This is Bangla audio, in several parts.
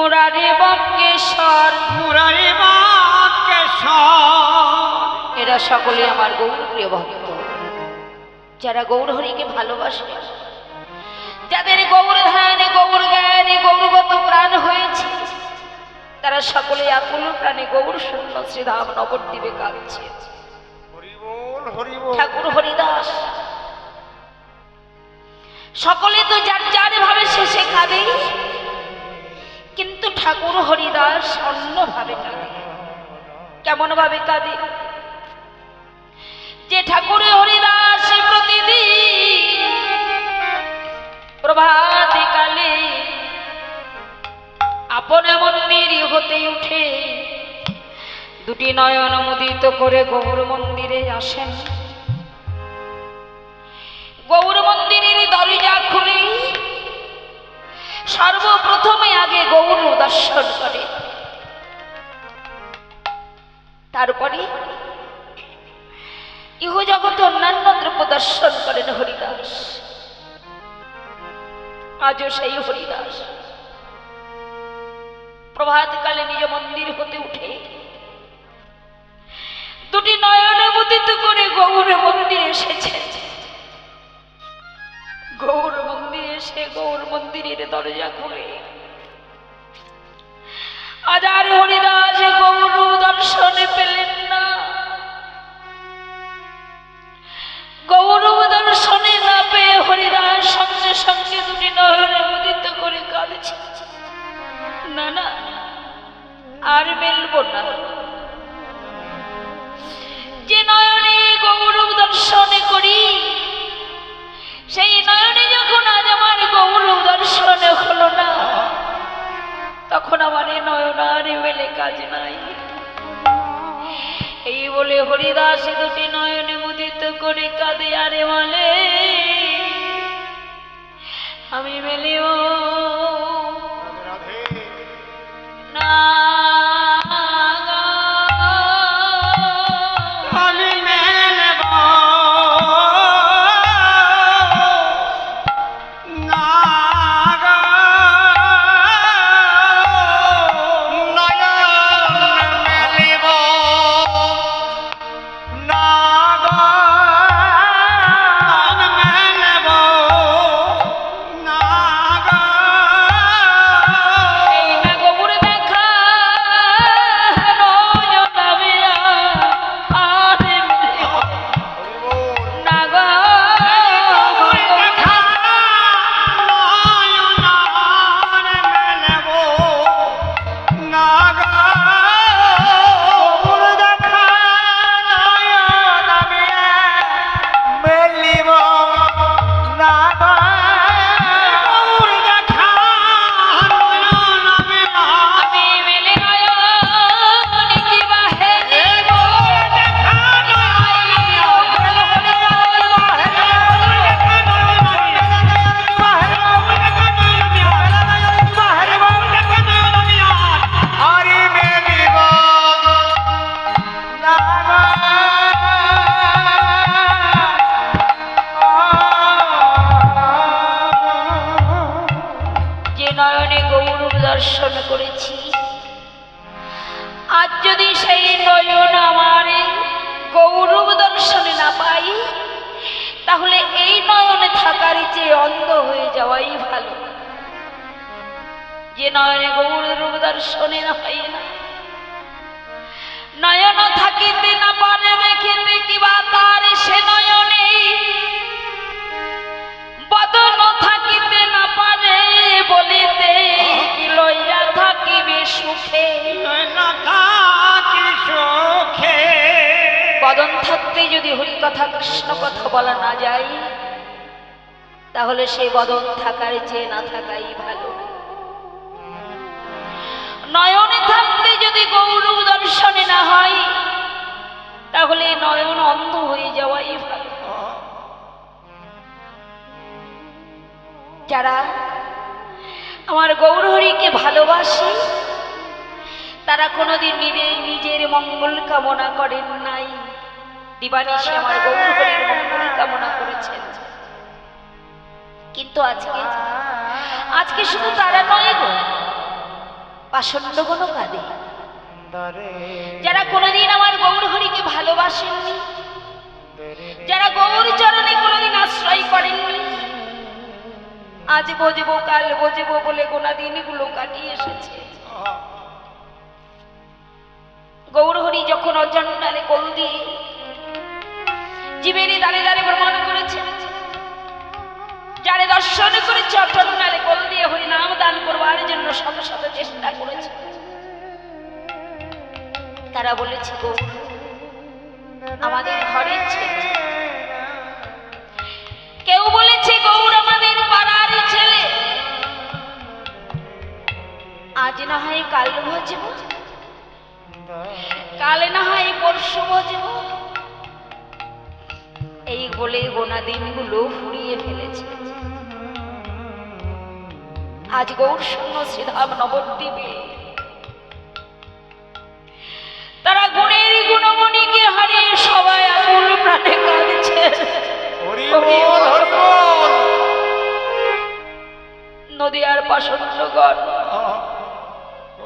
মুরারি বঙ্কেশ্বর এরা সকলে আমার গৌর প্রিয় ভক্ত। যারা গৌর হরিকে ভালোবাসে যাদের গৌর ধ্যানে গৌর জ্ঞানে গৌরগত প্রাণ হয়েছে তারা সকলে আকুল প্রাণে গৌর শূন্য শ্রীধাম নবদ্বীপে কাঁদছে। ঠাকুর হরিদাস সকলে তো যার যার ভাবে শেষে কাঁদে কিন্তু ঠাকুর হরিদাস অন্যভাবে কাঁদে। কেমন ভাবে কাঁদে? যে ঠাকুর হরিদাস প্রতিদিন প্রভাতে কালে আপন মন্দির হতে উঠে, দুটি নয়ন মুদিত করে গৌর মন্দিরে আসেন। সর্বপ্রথমে আগে গৌর দর্শন করে। তারপরে ইহ জগতে অন্যান্য দ্রব্য দর্শন করেন হরিদাস। আজও সেই হরিদাস। প্রভাতকালে নিজ মন্দির হতে উঠে দুটি নয়নে মুদিত করে গৌর মন্দিরে এসেছে গৌর মন্দিরে এসে গৌর মন্দিরের দরজা খুলে। আজার হরিদাস গৌর দর্শনে পেলেন না। গৌরব দর্শনে না পেয়ে হরিদাস সঙ্গে সঙ্গে দুটি নয়নে মুদিত করে কাঁদছে। না না, আর মেলব না। হরিদাস দুটি নয়নে মুদিত করে কাঁদে আরে বলে আমি মেলেও নয়নে গৌরব দর্শন করেছি। আজ যদি সেই নয়ন আমার গৌরব দর্শনে না পাই, তাহলে এই নয়নে থাকার চেয়ে অন্ধ হয়ে যাওয়াই ভালো। যে নয়নে গৌরব দর্শনে না পাই না, নয়ন থাকিতে না পারে দেখিতে কিবা তার সে নয়নে। বদন থাকিতে না পারে বলে সুখে। সুখে। বদন থাকতে যদি হরি কথা কৃষ্ণ কথা বলা না যায় তাহলে সেই বদন থাকার চেয়ে না থাকাই ভালো। নয়নে থাকতে যদি গৌরব দর্শনে না হয় তাহলে নয়ন অন্ধ হয়ে যাওয়াই ভালো। যারা আমার গৌরহরিকে ভালোবাসে। তারা কোনোদিন নিজের নিজের মঙ্গল কামনা করেন নাই। দিবানিশে আমার গৌরহরির মঙ্গল কামনা করেছেন। কিন্তু আজকে আজকে শুধু তারা নয় গো পাষণ্ডগণও কাঁদে। যারা কোনোদিন আমার গৌরহরিকে ভালোবাসেননি, যারা গৌর চরণে কোনোদিন আশ্রয় করেননি আজ বজবো, কাল বজবো বলে গোনা দিনগুলো কাটিয়ে এসেছে। গৌরহরি যখন অজন্ডালে কোল দিয়ে জীবেরই দাঁড়ে দাঁড়ে ভ্রমণ করেছে, যারে দর্শন করেছে অজন্ডালে কোল দিয়ে হরি নাম দান করবার জন্য শত শত চেষ্টা করেছে। তারা বলেছে গৌর আমাদের ছেলে, কেউ বলেছে আজ না হয় কাল ভজব। কাল না হয় পরশু ভজব। এই বলে গোনা দিনগুলো ফুরিয়ে ফেলেছে। আজ গৌর শূন্য শ্রীধাম নবদ্বীপে। তারা গুণের গুণমণিকে হারিয়ে সবাই আকুল প্রাণে কাঁদছে। বল হরি বল।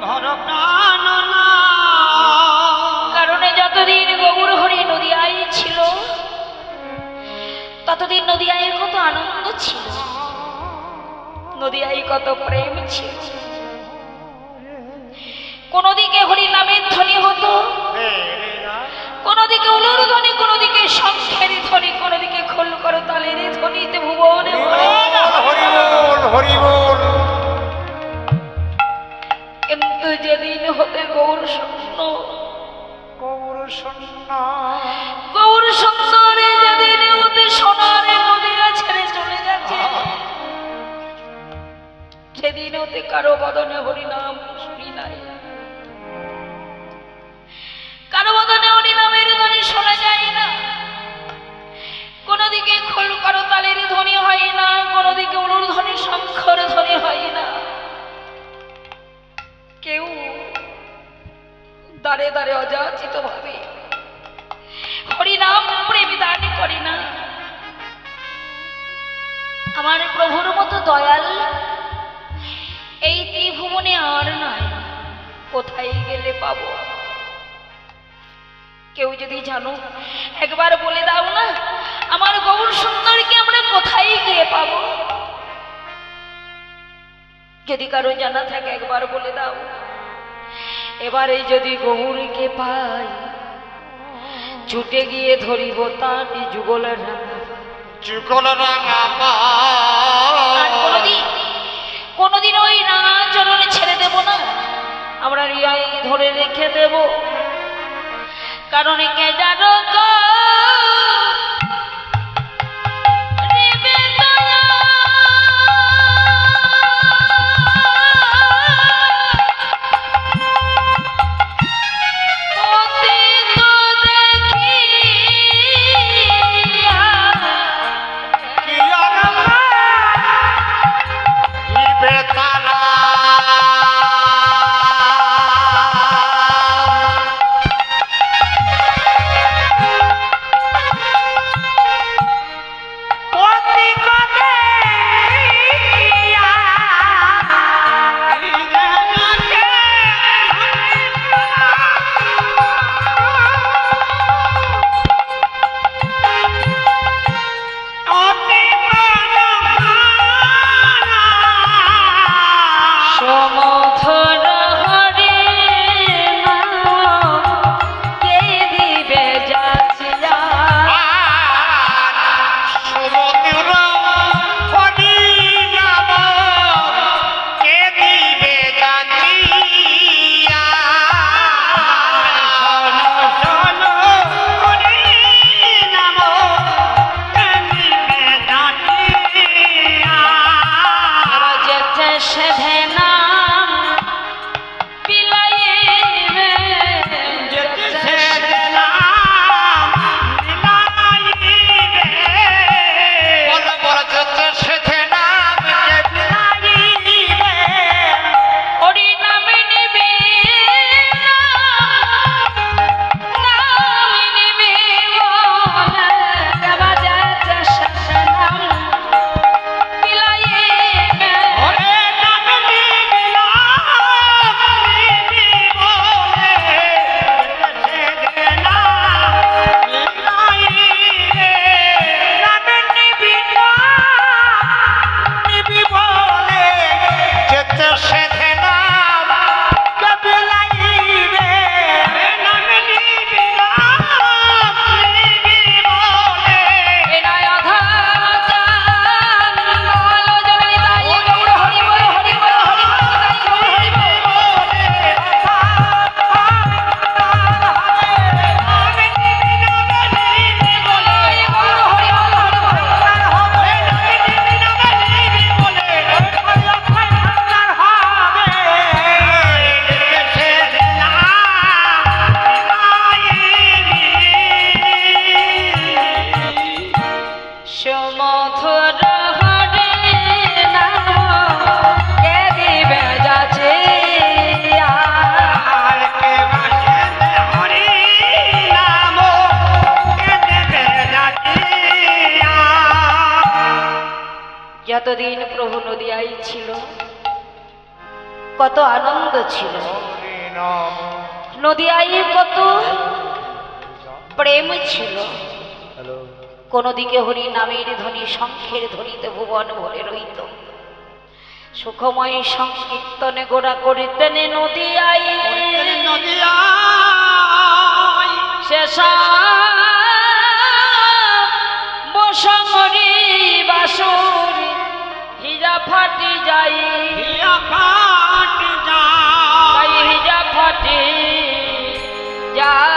প্রাণ কারণে যতদিন গৌর হরি নদিয়ায় ছিল ততদিন নদিয়ায় কত আনন্দ ছিল। নদিয়ায় কত প্রেম ছিল। কোন দিকে হরি নামের ধ্বনি হতো কোন দিকে উলুর ধ্বনি কোন দিকে শঙ্খের ধ্বনি কোন দিকে খোল করো তালের ধ্বনিতে ভুবনে ভরে হরি বল হরি বল। কিন্তু যেদিন হতে গৌর শূন্য গৌর শূন্য গৌর সুন্দরে কোথায় গেলে পাবো? কেউ যদি জানো একবার বলে দাও না আমার গৌর সুন্দরকে আমরা কোথায় গিয়ে পাবো? যদি কারও জানা থাকে একবার বলে দাও। এবারে যদি গৌরীকে পাই ছুটে গিয়ে ধরিব তার যুগলের রাঙা যুগল রাঙা কোনোদিন ওই রাঙা চরণে ছেড়ে দেব না। আমরা রিয়াই ধরে রেখে দেব। কারণ কে জানো যতদিন প্রভু নদিয়াই ছিল। কত আনন্দ ছিল। নদিয়াই কত প্রেম ছিল। কোন দিকে হরি নামের ধ্বনি শঙ্খের ধ্বনিতে ভুবন ভরে রইত সুখময় সংকীর্তনে গোড়া করিতেন নদিয়াই নদিয়ায়। শেষা বসঙ্গরি বাসুরি হীরা ফাটি যাই। হিয়া ফাটি যাই। হীরা ফাটি যায়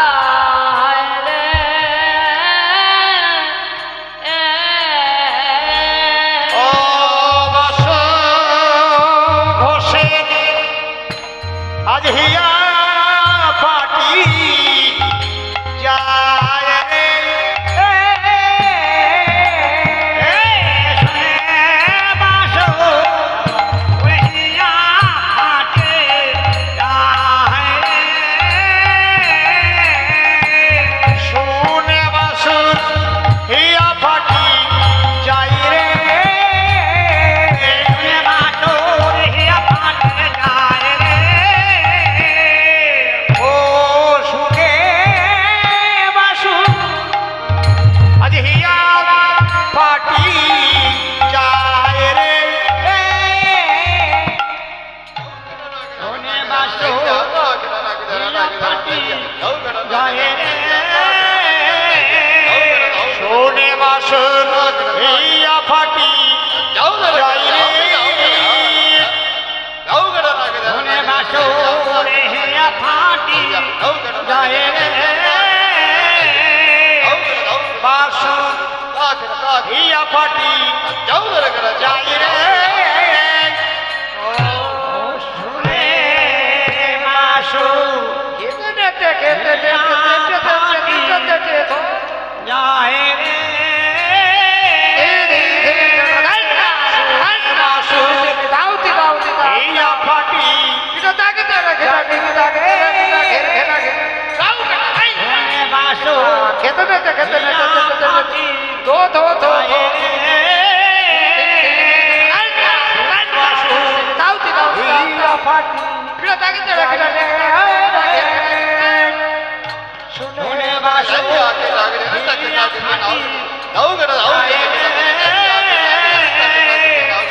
হিয়া ফাটি যাই রে শুনে বাসন যায় রে বাসন শুনে বাসন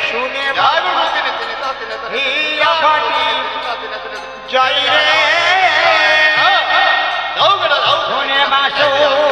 শুনে হিয়া ফাটি যাই রে শুনে বাসন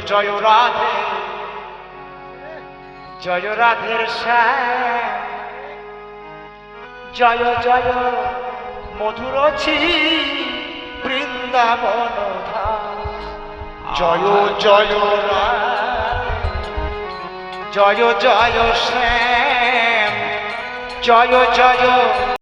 জয় রাধে। জয় রাধের জয় জয় মধুর ছি বৃন্দাবন। জয় জয় জয় জয় শ্যাম। জয় জয়